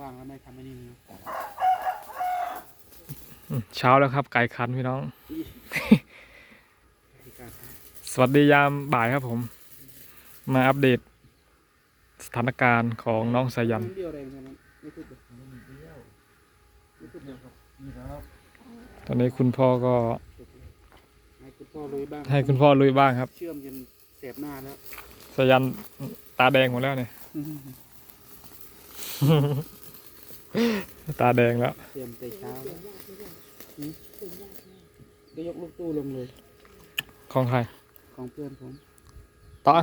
ว่างๆแล้วไม่ทำไม่นี่นะอืมเช้าแล้วครับ ไก่คันพี่น้องที่การสวัสดียามบ่ายครับผม มาอัปเดต สถานการณ์ของน้องสายันเดียวแรงเท่านั้นไม่ทุบเลยไม่ทุบเดียวครับตอนนี้คุณพ่อก็ให้คุณพ่อลุยบ้างให้คุณพ่อลุยบ้างครับ เชื่อมจนเสียบหน้าแล้วสายันตาแดงหมดแล้วเนี่ย ตาแดงแล้วเตรียมแต่เช้าแล้วหืมก็ยกลูกตู้ลงเลย ของใครของเพื่อนผมต่อ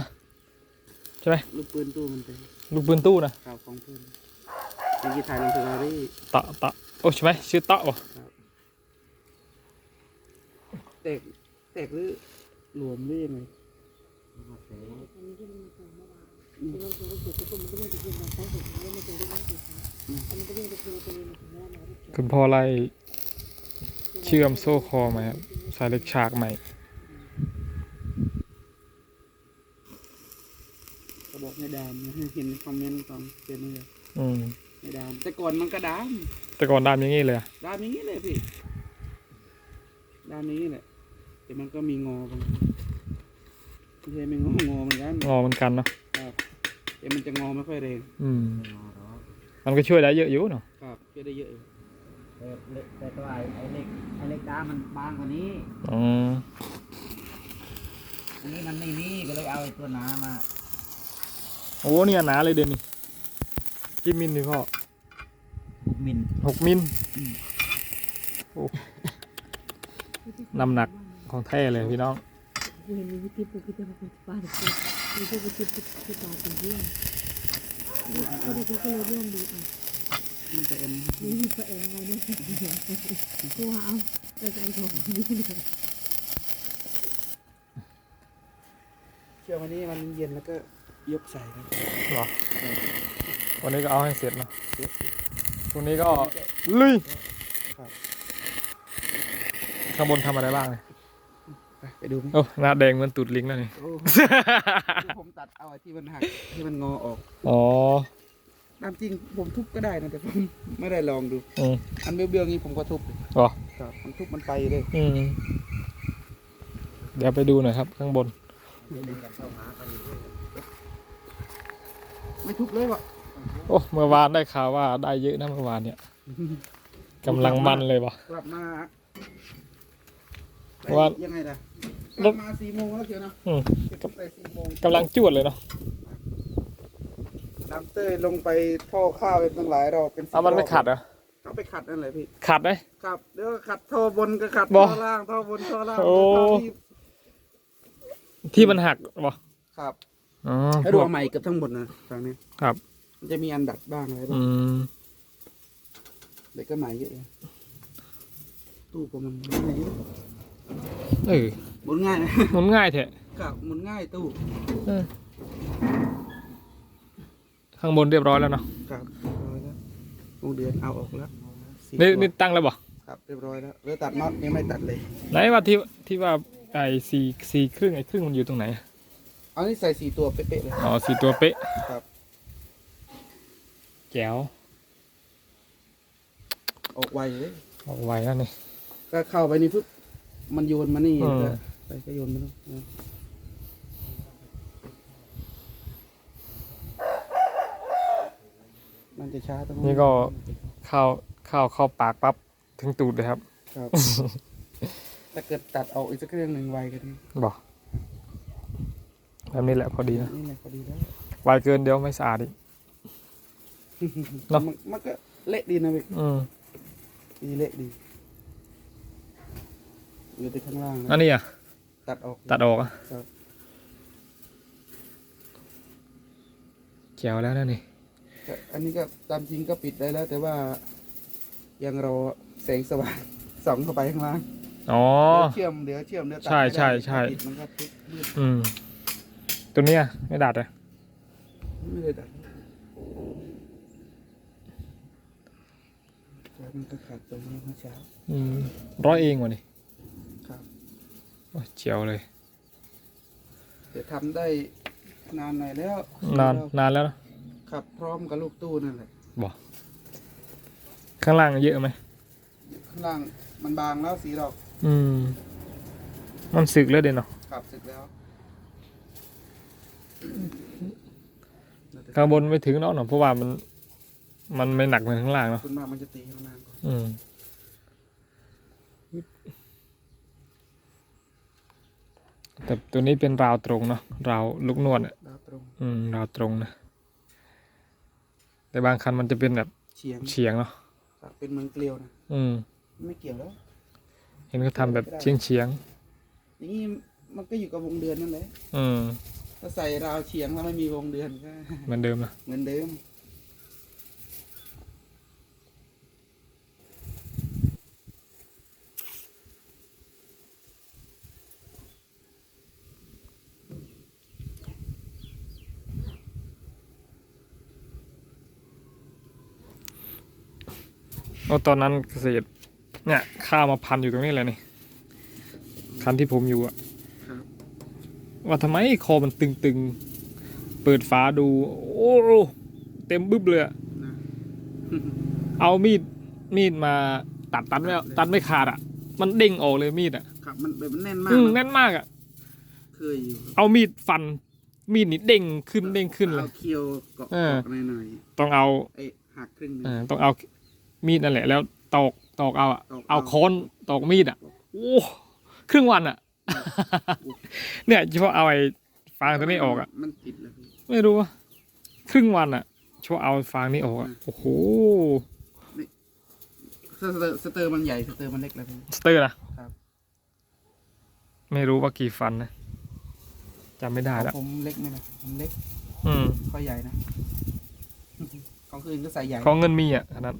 ใช่ไหมลูกปืนตู้มันเป็นลูกปืนตู้นะข่าวของเพื่อนยังกีถ่ายลงสตอรี่ต่อต่อโอ้ใช่ไหมชื่อต่อวะแตกแตกหรือหลวมหรือยังไงอืม คุณพ่อไล่เชื่อมโซ่คอมาครับสายเหล็กฉากใหม่ก็บอกให้ดามนะเห็นคอมเมนต์ตอนเป็นนี่เลยอืมให้ดามแต่ก่อนมันก็ดาม แต่ก่อนดามอย่างงี้เลยอะดามอย่างนี้เลยพี่ดามอย่างนี้แหละแต่มันก็มีงอบางไม่ใช่ไม่งองอเหมือนกันงอเหมือนกันเนาะครับ แต่มันจะงอไม่ค่อยแรงอืมมันก็ช่วยได้เยอะอยู่เนาะครับช่วยได้เยอะอยู่แต่เล็กแต่ตัวไอ้ไอ้เล็กไอ้เล็กด้ามมันบางกว่านี้อืมอันนี้มันไม่มีก็เลยเอาไอ้ตัวหนามาโอ้เนี่ยหนาเลยเดนนี่กี่มิลนี่พ่อหกมิลหกมิลโอ้น้ำหนักของแท้เลยพี่น้องกูเห็นมีวิธีปลูกที่จะ มาเป็นป้าเด็กๆมีพวกวิธีปลูกที่ตาเป็นเรื่องก็ได้ก็เลยเรื่องดีอะมันจะเอ็นนี่มีประเอ็นไงเนี่ยกูว่าเอาแต่ใจของนี่เนี่ยเชื่อวันนี้มันเย็นแล้วก็ยกใส่ครับหรอวันนี้ก็เอาให้เสร็จนะพรุ่งนี้ก็ลุยครับข้างบนทำอะไรบ้างเนี่ยไปไป ดูไหมโอ้หน้าแดงเหมือนตูดลิงแล้วนี่ โอ้ผมตัดเอาไอ้ที่มันหักที่มันงอออกอ๋อตามจริงผมทุบก็ได้นะแต่ผมไม่ได้ลองดู อืมอันเบี้ยวๆนี้ผมก็ทุบเหรอครับมันทุบมันไปเลยอืมเดี๋ยวไปดูหน่อยครับ ข้างบน ไม่ทุบเลยวะโอ้เมื่อวานได้ข่าวว่าได้เยอะนะเมื่อวานเนี่ยกำลังมันเลยวะกลับมา ว่า ยังไงล่ะกรลัถบมาสี่โมงแล้วเชียวนะอืมเก็บไปสี่โมงกำลังจวดเลยเนาะน้ำเต้ยลงไปท่อข้าวเป็นตั้งหลายรอบเป็นสิบเอามันไม่รบขัดเหรอเอาไปขัดนั่นแหละพี่ขัดไหม ครับเดี๋ยวก็ขัดท่อบนก็ขัดบ่ท่อล่างท่อบนท่อล่างโอ้ ท่อที่ที่มันหักบ่ครับอ๋อให้ดูเอาใหม่เกือบทั้งหมดนะฝั่งนี้ครับ มันจะมีอันดัดบ้างอะไรบ้าอืงมเด็กก็ใหม่เยอะแยะตู้ผมมันหมุนง่ายเยอะ เออหมุนง่ายนะหมุนง่ายแท้ครับหมุนง่ายตู้เออข้างบนเรียบร้อยแล้วเนาะครับเรียบร้อยแล้ววงเดือนเอาออกแล้วสี่นี่ตัวนี่ตั้งแล้วบ่ครับเรียบร้อยแล้วเหลือตัดน็อตยังไม่ตัดเลย ไหนว่าที่ที่ว่าไอ้สี่สี่ครึ่งไอ้ครึ่งมันอยู่ตรงไหนเอานี่ใส่สี่ตัวเป๊ะๆเลย อ๋อสี่ตัวเป๊ะครับ แจ๋วออกไวเลยเอาไว้นั่นนี่ก็เข้าไปนี่ปุ๊บ มันโยนมานี่อืมก็ไปก็โยนมาแล้วนะมันจะช้าตรงนี่ก็เข้าเข้าเข้าปากปั๊บถึงตูดเลยครับครับ ถ้าเกิดตัดออกอีกสักเรื่องหนึ่งไวกันนี้บอกแบบนี้แหละพอดีนะนี่แหละพอดีแล้วไวเกินเดี๋ยวไม่สะอาดอีก เนอะ มันมันก็เละดีนะพี่อืมดีเละดี อยู่ที่ข้างล่างนะอันนี้อะ ตัดออกตัดออกอะครับแจ๋วแล้วนะนี่ ก็อันนี้ก็ตามจริงก็ปิดได้แล้ว แต่ว่ายังรอแสงสว่างส่องเข้าไปข้างล่างอ๋อ เดี๋ยวเชื่อมเดี๋ยวเชื่อมเดี๋ยวตัดใช่ไม่ได้ใช่ใช่ ปิดมันก็ปิดมืดอืม ตัวเนี้ยไม่ดัดเลยไม่ได้ดัดแล้วมันก็ขาดตรงนี้เมื่อเช้าอืมร้อยเองวะนี่ครับ โอ้ยเจ๋วเลยแต่ทำได้นานหน่อยแล้วนานแล้วนานแล้วนะขับพร้อมกับลูกตู้นั่นแหละบอกข้างล่างเยอะไหมข้างล่างมันบางแล้วสีดอกอืม มันสึกแล้วเด่นเนาะขับสึกแล้วข้างบนไม่ถึงเนาะเนาะเพราะว่ามันมันไม่หนักเหมือนข้างล่างเนาะคุณมากมันจะตีข้างล่างก่อน อืม แต่ตัวนี้เป็นราวตรงเนาะราวลูกนวดอะดาวตรงอืมราวตรงนะแต่บางคันมันจะเป็นแบบเฉียงเฉียงเนาะตัดเป็นเหมือนเกลียวนะอืมไม่เกี่ยวแล้ว เห็นเขาทำแบบเฉียงเฉียงอย่างนี้มันก็อยู่กับวงเดือนนั่นแหละๆอืมถ้าใส่ราวเฉียงแล้วไม่มีวงเดือนก็เหมือนเดิมนะเหมือนเดิม ตอนนั้นเกษตร เนี่ย ข้าวมาพันอยู่ตรงนี้เลยนี่คันที่ผมอยู่อะครับว่าทำไมคอมันตึงๆ เปิดฝาดู โอ้เต็มบึ้บเลยอะนะเอามีดมีดมาตัดตัดไม่เอาตัดไม่ขาดอะมันเด้งออกเลยมีดอะครับมันแบบมันแน่นมากอืมนะแน่นมากอะเคยอยู่เอามีดฟัน มีดนี่เด้งขึ้นเด้งขึ้นเลยเอาเคียวเกาะเออเกาะหน่อยต้องเอาๆไอ้หักครึ่งหนึงเออต้องเอา มีดนั่นแหละ แล้วตอกตอกเอาอะตอกเอา เอาค้อนตอกมีดอะโอ้ครึ่งวันอะเนี่ยเฉพาะเอาไอ้ฟางตัวนี้ออกอะมันติดเลยพี่ ไม่รู้ว่าครึ่งวันอะเฉพาะเอาฟางนี้ออกอะอืมโอ้โหสเตอร์สเตอร์มันใหญ่สเตอร์มันเล็กแล้วพี่ สเตอร์นะครับ ไม่รู้ว่ากี่ฟันนะจำไม่ได้ของแล้วผมเล็กไหมนะผมเล็กอืมข้อใหญ่นะ ของคืนก็ใส่ใหญ่ของเงินมีอะขนาดนั้น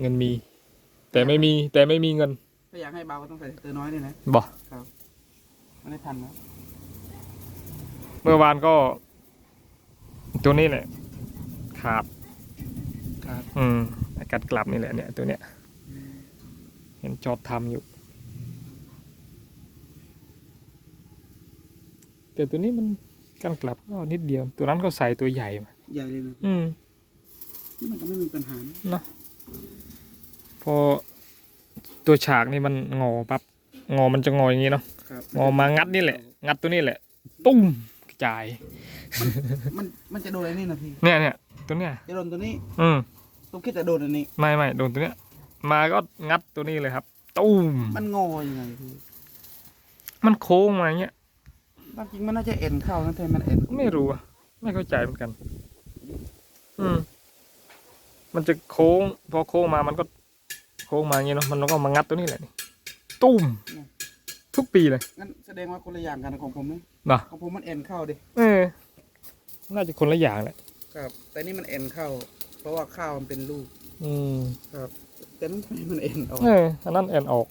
เงินมี แต่ไม่มีแต่ไม่มีเงินถ้าอยากให้เบาก็ต้องใส่สเตอร์น้อยด้วยนะบอกมันได้ทันแล้วเมื่อวานก็ ตัวนี้แหละขาดครับอืมไอ้กัดกลับนี่แหละเนี่ยตัวเนี้ย เห็นจอดทำอยู่ แต่ตัวนี้มันกันกลับก็นิดเดียว ตัวนั้นก็ใส่ตัวใหญ่มาใหญ่เลยนะอืมนี่มันก็ไม่มีปัญหานะ พอตัวฉากนี่มันงอปั๊บงอมันจะงออย่างนี้เนาะครับงอมางัดนี่แหละ งัดตัวนี้แหละ ตุ้มกระจาย มันมันจะโดนอะไรนี่นะพี่เนี่ยเนี่ยตัวเนี้ยจะโดนตัวนี้ อืมผมคิดจะโดนอันนี้ไม่ไม่โดนตัวเนี้ย มาก็งัดตัวนี้เลยครับตุ้มมันงอยังไงพี่มันโค้งมาอย่างเงี้ยตามจริงมันน่าจะเอ็นเข้านะแต่มันเอ็นไม่รู้อะไม่เข้าใจเหมือนกัน อืม มันจะโค้ง พอโค้งมามันก็โค้งมาอย่างเงี้ยเนาะมันก็มางัดตัวนี้แหละนี่ตุ้มทุกปีเลยงั้นแสดงว่าคนละอย่างกันนะของผมนะเนาะของผมมันเอ็นเข้าดิเออน่าจะคนละอย่างแหละครับ แต่นี่มันเอ็นเข้า เพราะว่าข้าวมันเป็นลูก อืมครับแต่นั่นทำไมมันเอ็นออกเอออันนั้นแอนออก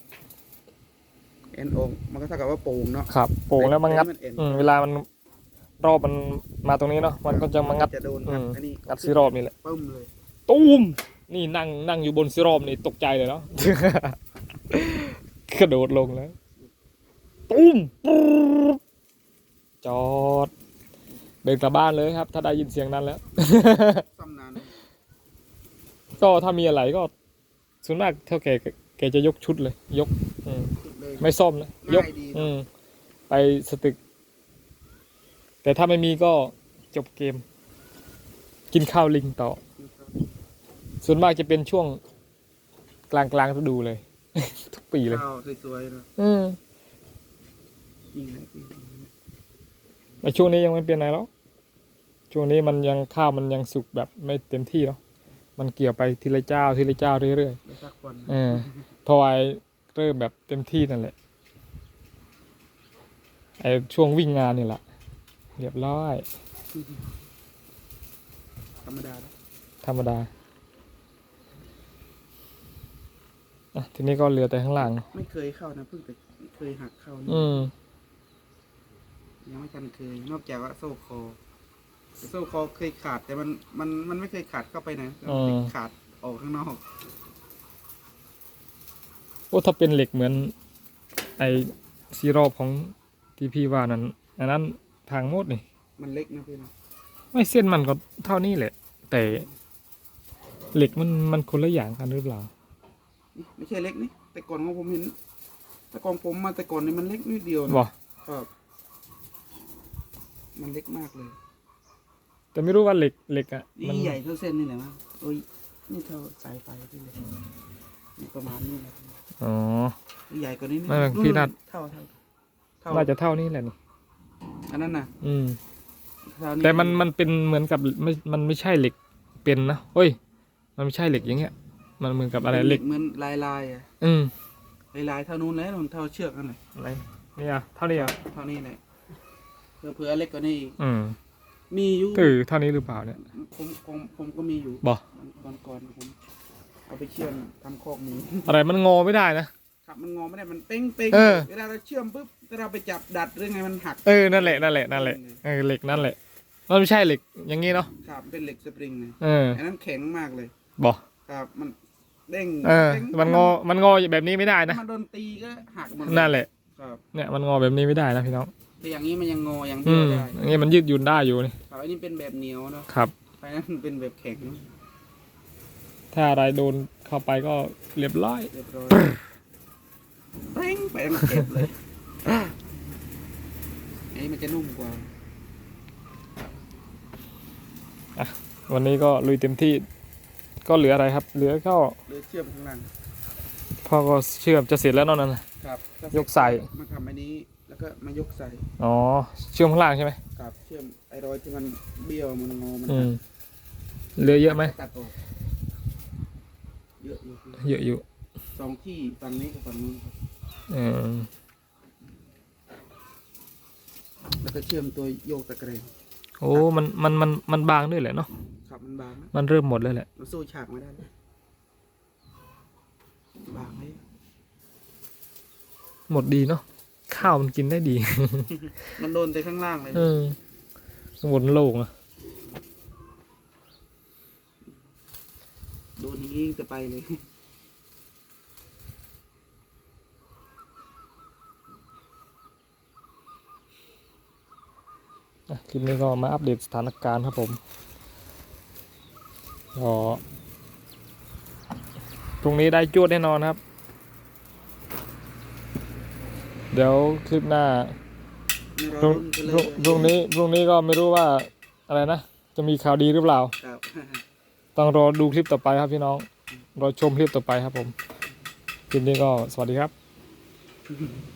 เอ็นออกมันก็เท่ากับว่าโป่งเนาะครับโป่งแล้วมันงัดแต่นี่อืมเวลามันรอบมันมาตรงนี้เนาะมันก็จะมางัดจะโดนอืมอันนี้งัดซีรอบนี่แหละปึ้มเลย ตุ้มนี่นั่งนั่งอยู่บนซีรอบนี่ตกใจเลยเนาะ กระโดดลงแล้ว ตุ้มปุ๊บจอด เดินกลับบ้านเลยครับ ถ้าได้ยินเสียงนั้นแล้วซ่อมนานก็ถ้ามีอะไรก็ส่วนมากเท่าแกแกจะยกชุดเลย ยก อืมติดเลย ไม่ซ่อมนะยก ง่ายดีอืม ไปสตึก แต่ถ้าไม่มีก็จบเกม กินข้าวลิงต่อ ส่วนมากจะเป็นช่วงกลางกลางฤดูเลย ทุกปีเลยข้าวสวยๆเนาะอืมจริงเลยพี่แต่ช่วงนี้ยังไม่เป็นไรแล้วช่วงนี้มันยังข้าวมันยังสุกแบบไม่เต็มที่เนาะมันเกี่ยวไปทีละเจ้าทีละเจ้าเรื่อยได้สักวันๆเออพอไอเริ่มแบบเต็มที่นั่นแหละไอช่วงวิ่งงานนี่แหละเรียบร้อย ธรรมดาเนอะธรรมดา อะทีนี้ก็เหลือแต่ข้างหลัง ไม่เคยเข้านะเพิ่งแต่เคยหักเข้านี่อืม ยังไม่ทันเคย นอกจากว่าโซ่คอแต่โซ่คอเคยขาด แต่มันมันมันไม่เคยขาดเข้าไปไหนมันติดขาดออกข้างนอก โอ้ถ้าเป็นเหล็กเหมือน ไอซีรอบของที่พี่ว่านั้นอันนั้นทางหมดนี่ มันเล็กนะพี่นะไม่เส้นมันก็เท่านี้แหละ แต่เหล็กมันมันคนละอย่างกันหรือเปล่า นี่ไม่ใช่เล็กนี่ แต่ก่อนของผมเห็น แต่ก่อนผมมาแต่ก่อนนี่มันเล็กนิดเดียวนะบ่ครับ มันเล็กมากเลย แต่ไม่รู้ว่าเหล็กเหล็กอะมันี่ใหญ่เท่าเส้นนี่แหละมั้งโอ้ยนี่เท่าสายไฟที่เลยนี่ประมาณนี้แหละอ๋อ ใหญ่กว่านี้นิดไม่ไม่พี่นัด เท่าเท่าเท่าน่าจะเท่านี้แหละนี่อันนั้นน่ะอืม เท่าแต่มันมันเป็นเหมือนกับไม่มันไม่ใช่เหล็กเป็นนะเฮ้ย มันไม่ใช่เหล็กอย่างเงี้ย มันเหมือนกับอะไรเหล็ก เหมือนลายลายๆอะอืมลายลายๆเท่านู้นแล้วมันเท่าเชือกนั่นแหละอะไรนี่อะเท่านี้อะเท่านี้แหละเผื่อเผื่อเล็กกว่านี้อีกอืมมีอยู่คือเท่านี้หรือเปล่าเนี่ย ผมผมผมก็มีอยู่บ่ ก่อนก่อนๆผมเอาไปเชื่อมทำคอกหมูอะไรมันงอไม่ได้นะ ครับมันงอไม่ได้มันเป้งเป้งเออ เวลาเราเชื่อมปุ๊บถ้าเราไปจับดัดหรือไงมันหักเออนั่นแหละนั่นแหละนั่นแหละเออเหล็กนั่นแหละ มันไม่ใช่เหล็กอย่างงี้เนาะครับเป็นเหล็กสปริงเลยเอออันนั้นแข็งมากเลยบ่ครับมัน เด้งเออ เด้มันงอ มันงอแบบนี้ไม่ได้นะ มันโดนตีก็หักหมดนั่นแหละ ครับเนี่ยมันงอแบบนี้ไม่ได้นะพี่น้อง แต่อย่างนี้มันยังงออย่างอืเดียวมได้อย่างงี้มันยืดหยุ่นได้อยู่นี่ ครับอันนี้เป็นแบบเหนียวเนาะครับไฟนั้นมันเป็นแบบแข็งถ้าอะไรโดนเข้าไปก็เรียบร้อย เรียบร้อยเป้งไปมันเจ็บเลยอันนี้มันจะนุ่มกว่าวันนี้ก็ลุยเต็มที่ ก็เหลืออะไรครับ เหลือก็หรือเชื่อมข้างล่างพ่อก็เชื่อมจะเสร็จแล้วเนอนนั่นน่ะ ครับยกใส่ มาทำอันนี้แล้วก็มายกใส่อ๋อเชื่อมข้างล่างใช่ไหมกับเชื่อมไอ้รอยที่มันเบี้ยวมันงอมันอืมเหลือเยอะไหมตัดออกเยอะอยู่เยอะอยู่สองที่ฝั่งนี้กับฝั่งนู้นครับเออแล้วก็เชื่อมตัวโยกตะเกรง โอ้ มัน มัน มัน มันบางด้วยแหละเนาะ ครับมันบางนะมันเริ่มหมดแล้วแหละ มันสู้ฉากไม่ได้เลยบางเลยหมดดีเนาะ ข้าวมันกินได้ดี มันโดนแต่ข้างล่างเลยเออข้างบนโล่งอะโดนอย่างนี้จะไปเลย คลิปนี้ก็มาอัปเดตสถานการณ์ครับผมก็พรุ่งนี้ได้จวดแน่นอนครับ เดี๋ยวคลิปหน้าไม่พรุ่งลุ้นไปเลยพรุ่งพรุ่งนี้พรุ่งนี้ก็ไม่รู้ว่าอะไรนะ จะมีข่าวดีหรือเปล่าครับต้องรอดูคลิปต่อไปครับพี่น้อง รอชมคลิปต่อไปครับผม คลิปนี้ก็สวัสดีครับ